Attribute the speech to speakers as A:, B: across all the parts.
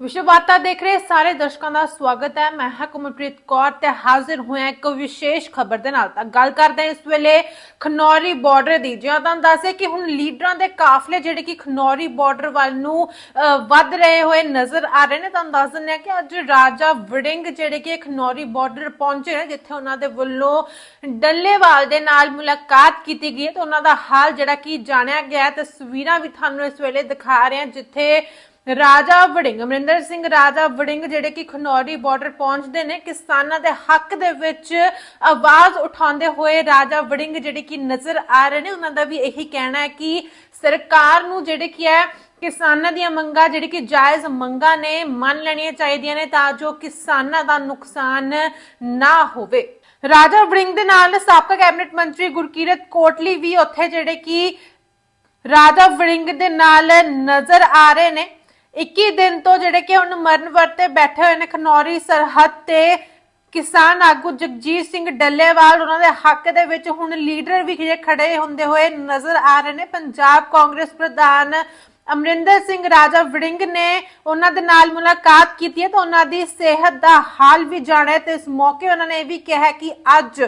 A: ਵਿਸ਼ਵ ਵਾਰਤਾ ਦੇਖ ਰਹੇ ਸਾਰੇ ਦਰਸ਼ਕਾਂ ਦਾ ਸਵਾਗਤ ਹੈ। ਮੈਂ ਹਾਂ ਕਮਲਪ੍ਰੀਤ ਕੌਰ ਤੇ ਹਾਜ਼ਰ ਹੋਇਆ ਇੱਕ ਵਿਸ਼ੇਸ਼ ਖਬਰ ਦੇ ਨਾਲ। ਤਾਂ ਗੱਲ ਕਰਦੇ ਹਾਂ ਇਸ ਵੇਲੇ ਖਨੌਰੀ ਬਾਰਡਰ ਦੀ। ਜਿਵੇਂ ਤੁਹਾਨੂੰ ਦੱਸਿਆ ਕਿ ਹੁਣ ਲੀਡਰਾਂ ਦੇ ਕਾਫਲੇ ਜਿਹੜੇ ਕਿ ਖਨੌਰੀ ਬਾਰਡਰ ਵੱਲ ਨੂੰ ਵੱਧ ਰਹੇ ਹੋਏ ਨਜ਼ਰ ਆ ਰਹੇ ਨੇ। ਤੁਹਾਨੂੰ ਦੱਸ ਦਿੰਦੇ ਹਾਂ ਕਿ ਅੱਜ ਰਾਜਾ ਵੜਿੰਗ ਜਿਹੜੇ ਕਿ ਖਨੌਰੀ ਬਾਰਡਰ ਪਹੁੰਚੇ ਨੇ, ਜਿੱਥੇ ਉਹਨਾਂ ਦੇ ਵੱਲੋਂ ਡੱਲੇਵਾਲ ਦੇ ਨਾਲ ਮੁਲਾਕਾਤ ਕੀਤੀ ਗਈ ਤੇ ਉਹਨਾਂ ਦਾ ਹਾਲ ਜਿਹੜਾ ਕਿ ਜਾਣਿਆ ਗਿਆ ਤਸਵੀਰਾਂ ਵੀ ਤੁਹਾਨੂੰ ਇਸ ਵੇਲੇ ਦਿਖਾ ਰਹੇ ਹਾਂ, ਜਿੱਥੇ ਰਾਜਾ ਵੜਿੰਗ, ਅਮਰਿੰਦਰ ਸਿੰਘ ਰਾਜਾ ਵੜਿੰਗ, ਜਿਹੜੇ ਕਿ ਖਨੌਰੀ ਬਾਰਡਰ ਪਹੁੰਚਦੇ ਨੇ, ਕਿਸਾਨਾਂ ਦੇ ਹੱਕ ਦੇ ਵਿੱਚ ਆਵਾਜ਼ ਉਠਾਉਂਦੇ ਹੋਏ ਰਾਜਾ ਵੜਿੰਗ ਜਿਹੜੇ ਕਿ ਨਜ਼ਰ ਆ ਰਹੇ ਨੇ, ਉਹਨਾਂ ਦਾ ਵੀ ਇਹੀ ਕਹਿਣਾ ਹੈ ਕਿ ਸਰਕਾਰ ਨੂੰ ਜਿਹੜੇ ਕੀ ਹੈ, ਕਿਸਾਨਾਂ ਦੀਆਂ ਮੰਗਾਂ, ਜਿਹੜੀ ਕਿ ਜਾਇਜ਼ ਮੰਗਾਂ ਨੇ, ਮੰਨ ਲੈਣੀਆਂ ਚਾਹੀਦੀਆਂ ਨੇ ਤਾਂ ਜੋ ਕਿਸਾਨਾਂ ਦਾ ਨੁਕਸਾਨ ਨਾ ਹੋਵੇ। ਰਾਜਾ ਵੜਿੰਗ ਦੇ ਨਾਲ ਸਾਬਕਾ ਕੈਬਨਿਟ ਮੰਤਰੀ ਗੁਰਕੀਰਤ ਕੋਟਲੀ ਵੀ ਉੱਥੇ ਜਿਹੜੇ ਕਿ ਰਾਜਾ ਵੜਿੰਗ ਦੇ ਨਾਲ ਨਜ਼ਰ ਆ ਰਹੇ ਨੇ। 21 ਦਿਨ ਤੋਂ ਜਿਹੜੇ ਕਿ ਹੁਣ ਮਰਨ ਵਰਤੇ ਬੈਠੇ ਹੋਏ ਨੇ ਖਨੌਰੀ ਸਰਹੱਦ ਤੇ ਕਿਸਾਨ ਆਗੂ ਜਗਜੀਤ ਸਿੰਘ ਡੱਲੇਵਾਲ, ਉਹਨਾਂ ਦੇ ਹੱਕ ਦੇ ਵਿੱਚ ਹੁਣ ਲੀਡਰ ਵੀ ਜਿਹੜੇ ਖੜੇ ਹੁੰਦੇ ਹੋਏ ਨਜ਼ਰ ਆ ਰਹੇ ਨੇ। ਪੰਜਾਬ ਕਾਂਗਰਸ ਪ੍ਰਧਾਨ ਅਮਰਿੰਦਰ ਸਿੰਘ ਰਾਜਾ ਵੜਿੰਗ ਨੇ ਉਹਨਾਂ ਦੇ ਨਾਲ ਮੁਲਾਕਾਤ ਕੀਤੀ ਹੈ ਤਾਂ ਉਹਨਾਂ ਦੀ ਸਿਹਤ ਦਾ ਹਾਲ ਵੀ ਜਾਣਿਆ ਤੇ ਇਸ ਮੌਕੇ ਉਹਨਾਂ ਨੇ ਇਹ ਵੀ ਕਿਹਾ ਕਿ ਅੱਜ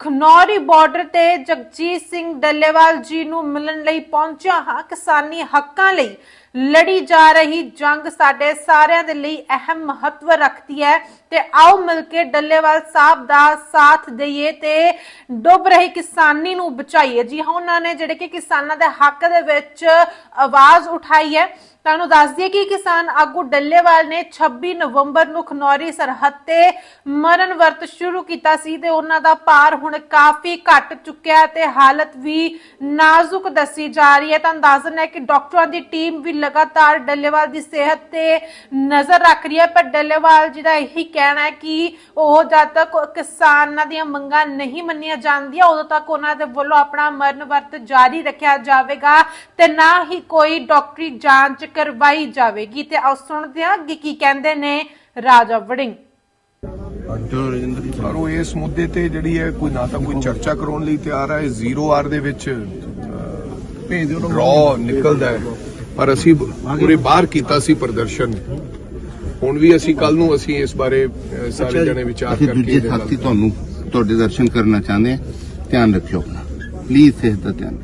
A: ਖਨੌਰੀ ਬਾਰਡਰ ਤੇ ਜਗਜੀਤ ਸਿੰਘ ਡੱਲੇਵਾਲ ਜੀ ਨੂੰ ਮਿਲਣ ਲਈ ਪਹੁੰਚਿਆ ਹਾਂ। ਕਿਸਾਨੀ ਹੱਕਾਂ ਲਈ ਲੜੀ ਜਾ ਰਹੀ ਜੰਗ ਸਾਡੇ ਸਾਰਿਆਂ ਦੇ ਲਈ ਅਹਿਮ ਮਹੱਤਵ ਰੱਖਦੀ ਹੈ। ਤੇ ਆਓ ਮਿਲ ਕੇ ਡੱਲੇਵਾਲ ਸਾਹਿਬ ਦਾ ਸਾਥ ਦਈਏ ਤੇ ਡੁੱਬ ਰਹੀ ਕਿਸਾਨੀ ਨੂੰ ਬਚਾਈਏ। ਜੀ ਹਾਂ, ਉਹਨਾਂ ਨੇ ਜਿਹੜੇ ਕਿ ਕਿਸਾਨਾਂ ਦੇ ਹੱਕ ਦੇ ਵਿੱਚ ਆਵਾਜ਼ ਉਠਾਈ ਹੈ। ਤੁਹਾਨੂੰ ਦੱਸ ਦਈਏ ਕਿ ਕਿਸਾਨ ਆਗੂ ਡੱਲੇਵਾਲ ਨੇ 26 ਨਵੰਬਰ ਨੂੰ ਖਨੌਰੀ ਸਰਹੱਦ ਤੇ ਮਰਨ ਵਰਤ ਸ਼ੁਰੂ ਕੀਤਾ ਸੀ ਤੇ ਉਹਨਾਂ ਦਾ ਭਾਰ ਹੁਣ ਕਾਫੀ ਘਟ ਚੁੱਕਿਆ ਤੇ ਹਾਲਤ ਵੀ ਨਾਜ਼ੁਕ ਦੱਸੀ ਜਾ ਰਹੀ ਹੈ। ਤੁਹਾਨੂੰ ਦੱਸ ਦਿੰਦਾ ਕਿ ਡਾਕਟਰਾਂ ਦੀ ਟੀਮ ਵੀ ਲਗਾਤਾਰ ਡੱਲੇਵਾਲ ਦੀ ਸਿਹਤ ਤੇ ਨਜ਼ਰ ਰੱਖ ਰਹੀ ਹੈ ਪਰ ਡੱਲੇਵਾਲ ਜੀ ਦਾ ਇਹੀ ਕਹਿਣਾ ਹੈ ਕਿ ਉਹ ਜਦ ਤੱਕ ਕਿਸਾਨਾਂ ਦੀਆਂ ਮੰਗਾਂ ਨਹੀਂ ਮੰਨੀਆਂ ਜਾਂਦੀਆਂ ਉਦੋਂ ਤੱਕ ਉਹਨਾਂ ਦੇ ਵੱਲੋਂ ਆਪਣਾ ਮਰਨ ਵਰਤ ਜਾਰੀ ਰੱਖਿਆ ਜਾਵੇਗਾ ਤੇ ਨਾ ਹੀ ਕੋਈ ਡਾਕਟਰੀ ਜਾਂਚ ਕਰਵਾਈ ਜਾਵੇਗੀ। ਤੇ ਆਓ ਸੁਣਦੇ ਹਾਂ ਅੱਗੇ ਕੀ ਕਹਿੰਦੇ ਨੇ ਰਾਜਾ ਵੜਿੰਗ।
B: ਪਰ ਉਹ ਇਸ ਮੁੱਦੇ ਤੇ ਜਿਹੜੀ ਹੈ ਕੋਈ ਨਾ ਤਾਂ ਕੋਈ ਚਰਚਾ ਕਰਾਉਣ ਲਈ ਤਿਆਰ ਹੈ ਜ਼ੀਰੋ ਆਰ ਦੇ ਵਿੱਚ ਰॉ ਨਿਕਲਦਾ ਹੈ। ਪਰ ਅਸੀਂ ਪੂਰੇ ਬਾਹਰ ਕੀਤਾ ਸੀ ਪ੍ਰਦਰਸ਼ਨ। ਹੁਣ ਵੀ ਅਸੀਂ ਕੱਲ ਨੂੰ ਅਸੀਂ ਇਸ ਬਾਰੇ ਸਾਰੇ ਜਣੇ ਵਿਚਾਰ ਕਰਕੇ
C: ਦੂਜੇ ਸਾਥੀ ਤੁਹਾਨੂੰ ਤੁਹਾਡੇ ਦਰਸ਼ਨ ਕਰਨਾ ਚਾਹੁੰਦੇ ਹਾਂ। ਧਿਆਨ ਰੱਖਿਓ ਆਪਣਾ। ਪਲੀਜ਼ ਸਿਹਤ ਦਾ ਧਿਆਨ